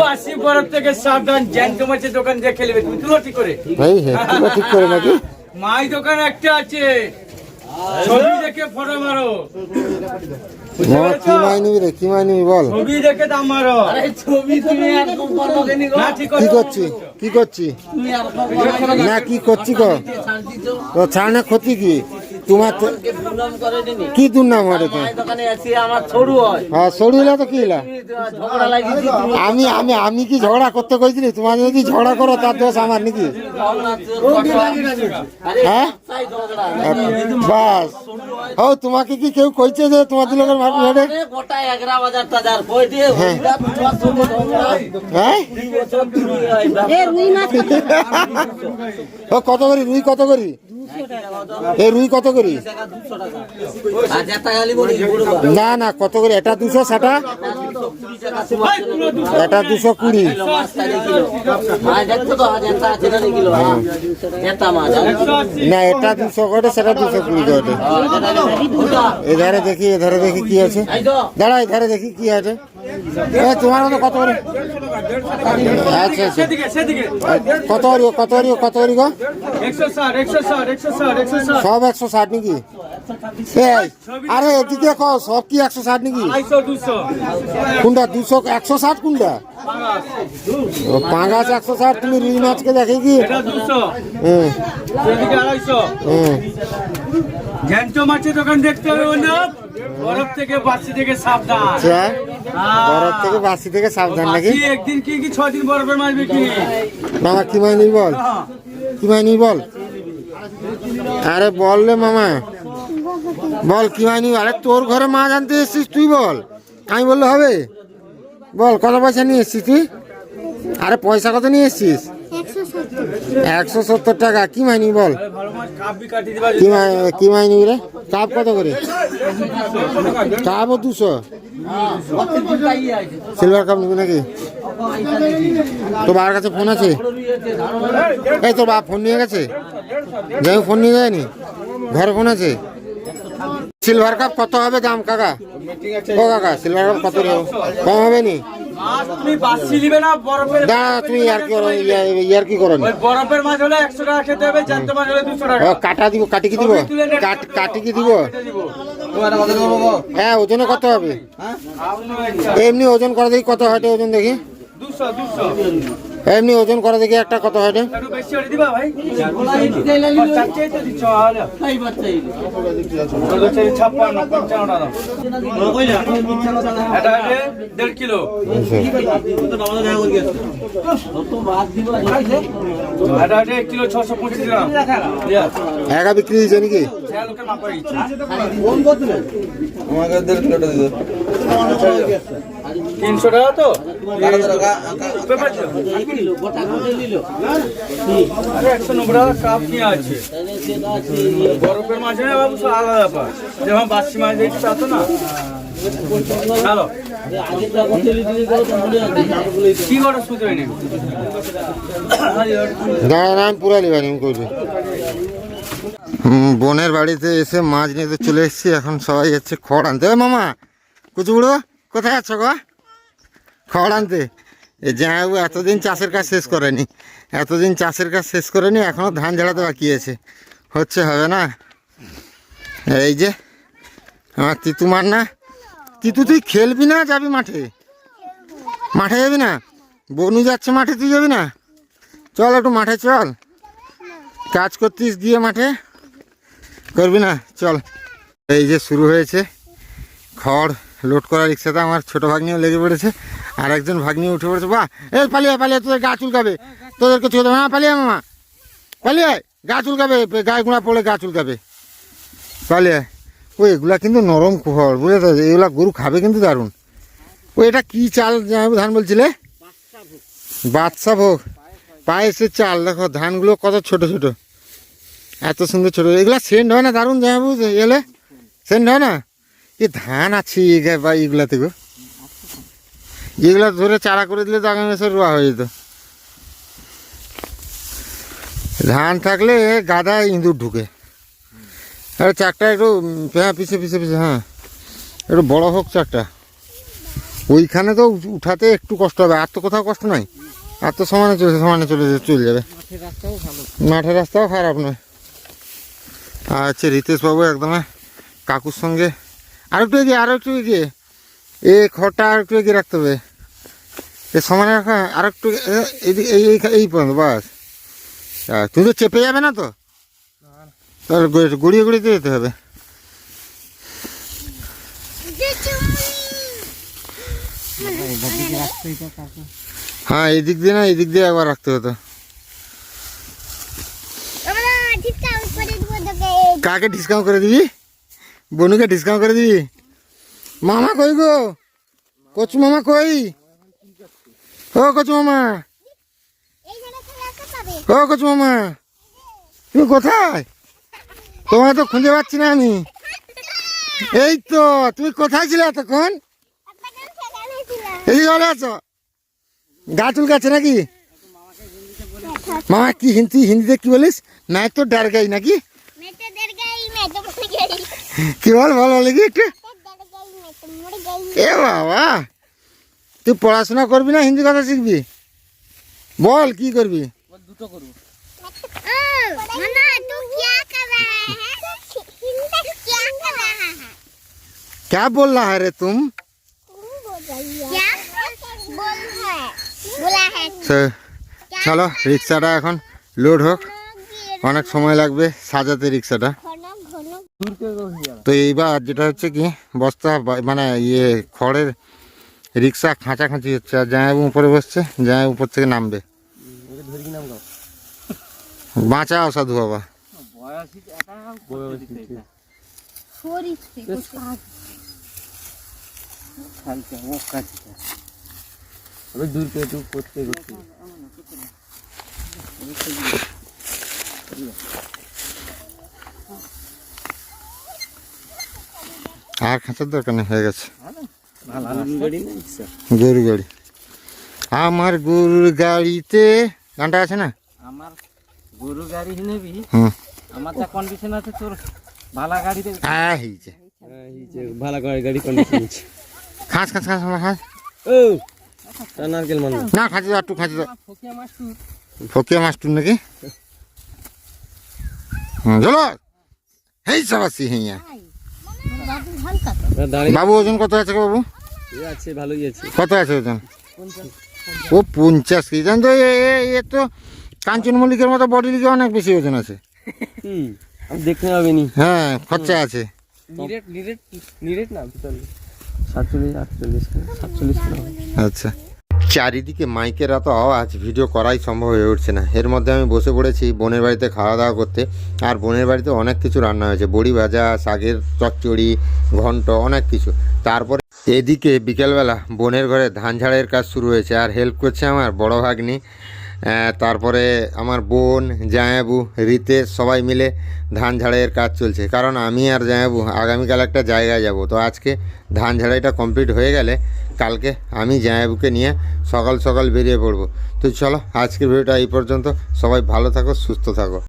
বাসি বরফ থেকে সাবধান জ্যান্ত মাছের দোকান দিয়ে খেলবে। তুমি তুলো ঠিক করে। ভাই হ্যাঁ তুলো ঠিক করে নাকি? মাই দোকান একটা আছে। ছবি দেখে ফটো মারো। কি পেরেছ? মাই নিবি রে কি মাই নিবি বল? ছবি দেখে দাম মারো। ছবি তুমি গো। কি করছি? কি করছি? তুমি আর না কি করছি কো? ছাড় ছাড়না ক্ষতি কি? তোমার কে দুর্নাম ছোড়ু হয় সরিলা তো কি আমি আমি আমি কি ঝগড়া করতে কইছিলি? তোমার যদি ঝগড়া করো তার দোষ আমার নাকি? হ্যাঁ? বাস। ও তোমাকে কি কেউ কইছে যে তোমার লোকের ভাবি হ্যাঁ। হয়? ও কত করি? রুই কত করি? এ রুই কত করি। না না, কত করে? এটা দুশো সেটা এটা দুশো কুড়ি। না, এটা দুশো করে, সেটা দুশো কুড়ি করে। এধারে দেখি এধারে দেখি কি আছে। দাঁড়া, এধারে দেখি কি আছে। তোমার মতো কত করে? আচ্ছা কত কত কত সব একশো ষাট নাকি? আরে এদিকে কো সব কি একশো ষাট নাকি? কোনটা দুশো একশো ষাট কোনটা? ও একশো ষাট তুমি রুই মাছকে দেখে কি? হুম সেদিকে আড়াইশো। জ্যান্ত মাছের দোকান দেখতে হবে বরফ থেকে বাসি থেকে সাবধান। আচ্ছা বরফ থেকে বাসি থেকে সাবধান নাকি? একদিন কি কি ছদিন বরফের মাছ বিক্রি? মামা কি মাইনি বল? কি মাইনি বল? আরে বল রে মামা। বল, কি মাইনি আরে তোর ঘরে মাছ আনতে এসছিস তুই বল। আমি বললে হবে? বল, কত পয়সা নিয়ে এসছিস তুই? আরে পয়সা কত নিয়ে এসছিস? একশো সত্তর টাকা। কি মাইনি বল? কাপি কি মাইনি রে? কাপ কত করে? কাপও দুশো। সিলভার কাপ নিবি নাকি? তোর বাবার কাছে ফোন আছে? এই তোর বাবা ফোন নিয়ে গেছে? যাই ফোন নিয়ে যায়নি? ঘরে ফোন আছে? সিলভার কাপ কত হবে দাম কাকা? ও কাকা সিলভার কাপ কত কম হবে নি? তুমি না দা তুমি ইয়ার কি করো কাটা দিব কাটি কি দিব? কাট কাটি কি দিব? হ্যাঁ ওজনে কত হবে? এমনি ওজন করে দেখি কত হয় ওজন দেখি? দুশো দুশো। এমনি ওজন করা দেখি একটা কত হয় দেড় হচ্ছে এক বিক্রি হয়েছে নাকি? হ্যাঁ, লোকের মাপ হয়ে গেছে। তিনশো টাকা তো? একশো নব্বই টাকা কাপ নিয়ে আছে। বরফের মাছ না বাবু আলাদা ব্যাপার। যেমন বাসি মাছ দেখছি, তা তো না? বোনের বাড়িতে এসে মাছ নিয়ে চলে এসেছি, এখন সবাই যাচ্ছে খড় আনতে। মামা, কুচুবুড়ো, কোথায় আছো গো? খড় আনতে জামাইবাবু এতদিন চাষের কাজ শেষ করেনি। এতদিন চাষের কাজ শেষ করেনি এখনও ধান ঝাড়াতে বাকি আছে। হচ্ছে, হবে না? এই যে, আমার তিতু মার না? তিতু, তুই খেলবি না, যাবি মাঠে? মাঠে যাবি না? বনু যাচ্ছে মাঠে, তুই যাবি না? চল একটু মাঠে, চল। কাজ করতিস, গিয়ে মাঠে। করবি না? চল। এই যে, শুরু হয়েছে। খড় লোড করা রিক্সাতে আমার ছোট ভাগ্নিও লেগে পড়েছে, আর একজন ভাগ্নি উঠে পড়েছে, বাহ, এই পালিয়ে পালিয়ে, তোদের গা চুলকাবে, তোদেরকে ছোট হ্যাঁ পালিয়ে মামা, পালিয়ে গা চুলকাবে, গায়ে গুঁড়া পড়লে গা চুলকাবে। পালিয়ে ও এগুলা কিন্তু নরম খড় বুঝলে তো এগুলা গরু খাবে কিন্তু দারুণ। ও এটা কি চাল ধান বলছিলে? বাদশা ভোগ। পায়েসের চাল, দেখো, ধানগুলো কত ছোট ছোট। এত সুন্দর ছোট, এগুলা সেন্ট হয় না দারুণ, জামাইবাবু? এলে সেন্ট হয় না? এ ধান আছে, এ গায়ে বা এগুলাতে গো। এগুলা ধরে চারা করে দিলে তো আগামী বছর রোয়া হয়ে যেত। ধান থাকলে গাদা ইঁদুর ঢুকে। আর চাকটা একটু হ্যাঁ পিছে পিছে পিছে হ্যাঁ। একটু বড় হোক চাকটা ওইখানে তো উঠাতে একটু কষ্ট হবে, আর তো কোথাও কষ্ট নাই। আর তো সমানে চলে সমানে চলে চলে যাবে। মাঠের রাস্তাও খারাপ নয়। আর হচ্ছে রিতেশবাবু একদম কাকুর সঙ্গে আর একটু এগিয়ে আরও একটু এগিয়ে। এ খড়টা আর একটু এগিয়ে রাখতে হবে। এ সমানে রাখা আর একটু এই এই- এই পর্যন্ত বাস। তুমি তো চেপে যাবে না তো? তাহলে গড়ি- গড়িয়ে গড়িয়ে যেতে হবে। হ্যাঁ এদিক দিয়ে না এদিক দিয়ে একবার রাখতে হতো কাকে ডিসকাউন্ট করে দিবি? বনুকে ডিসকাউন্ট করে দিবি? মামা কই গো? কচু মামা কই? ও কচু মামা। ও কচু মামা। তুমি কোথায়? তোমায় তো খুঁজে পাচ্ছি না আমি। এই তো, তুমি কোথায় ছিলে এতক্ষণ? এই ঘরে আছো? গা চুলকাচ্ছে নাকি? মামা, কি হিন্দি, হিন্দিতে কি বলিস? না তো ডার গাই নাকি? কি বল বল বলে কি একটু এ বাবা তুই পড়াশোনা করবি না হিন্দি কথা শিখবি বল কি করবি দুটো করবো क्या बोल रहा है रे तुम बोला है চ- চলো রিক্সাটা এখন লোড হোক অনেক সময় লাগবে সাজাতে রিক্সাটা ঘন ঘন তো এইবার যেটা হচ্ছে কি, বস্তা মানে ইয়ে খড়ের রিক্সা খাঁচাখাঁচি হচ্ছে, আর জামাইবাবু উপরে বসছে জামাইবাবু উপর থেকে নামবে। বাঁচাও সাধু বাবা। দূর করে করতে করতে আর খাঁচার দরকার নেই হয়ে গেছে গরু গাড়ি। আমার গরুর গাড়িতে গানটা আছে না? আমার গরু গাড়ি নেবি আমার যা কন্ডিশন আছে তোর ভালা গাড়িতে আহ হয়েছে ভালা গাড়ি গাড়ি কন্ডিশন আছে। খাস খাস খাস খাস, খাস। ও নারকেল মান না খাঁচি দাও একটু খাঁচি দাও ফকিয়া মাছটু ফকিয়া মাস্টুর নাকি? হুম, চলো হইয়া। বাবু ওজন কত আছে বাবু? আছে ভালোই আছে। কত আছে ওজন? ও পঞ্চাশ কেজি। জান তো এ তো কাঞ্চন মল্লিকের মতো বডি লিগে অনেক বেশি ওজন আছে। দেখতে পাবিনি। হ্যাঁ খরচা আছে। নিরেট নিরেট নিরেট না সাতচল্লিশ আটচল্লিশ সাতচল্লিশ আচ্ছা। চারিদিকে মাইকের এত আওয়াজ, ভিডিও করাই সম্ভব হয়ে উঠছে না। এর মধ্যে আমি বসে পড়েছি বোনের বাড়িতে খাওয়া দাওয়া করতে। আর বোনের বাড়িতে অনেক কিছু রান্না হয়েছে। বড়ি ভাজা, শাকের চচ্চড়ি, ঘন্ট, অনেক কিছু। তারপরে এদিকে বিকেলবেলা বোনের ঘরে ধান ঝাড়ের কাজ শুরু হয়েছে। আর হেল্প করছে আমার বড় ভাগ্নি। তারপরে আমার বোন জায়াবু রিতেশ সবাই মিলে ধান ঝাড়াইয়ের কাজ চলছে। কারণ আমি আর জায়াবু আগামীকাল একটা জায়গায় যাব। তো আজকে ধান ঝাড়াইটা কমপ্লিট হয়ে গেলে কালকে আমি জায়াবুকে নিয়ে সকাল সকাল বেরিয়ে পড়ব। তো চলো, আজকের ভিডিওটা এই পর্যন্ত। সবাই ভালো থাকো, সুস্থ থাকো।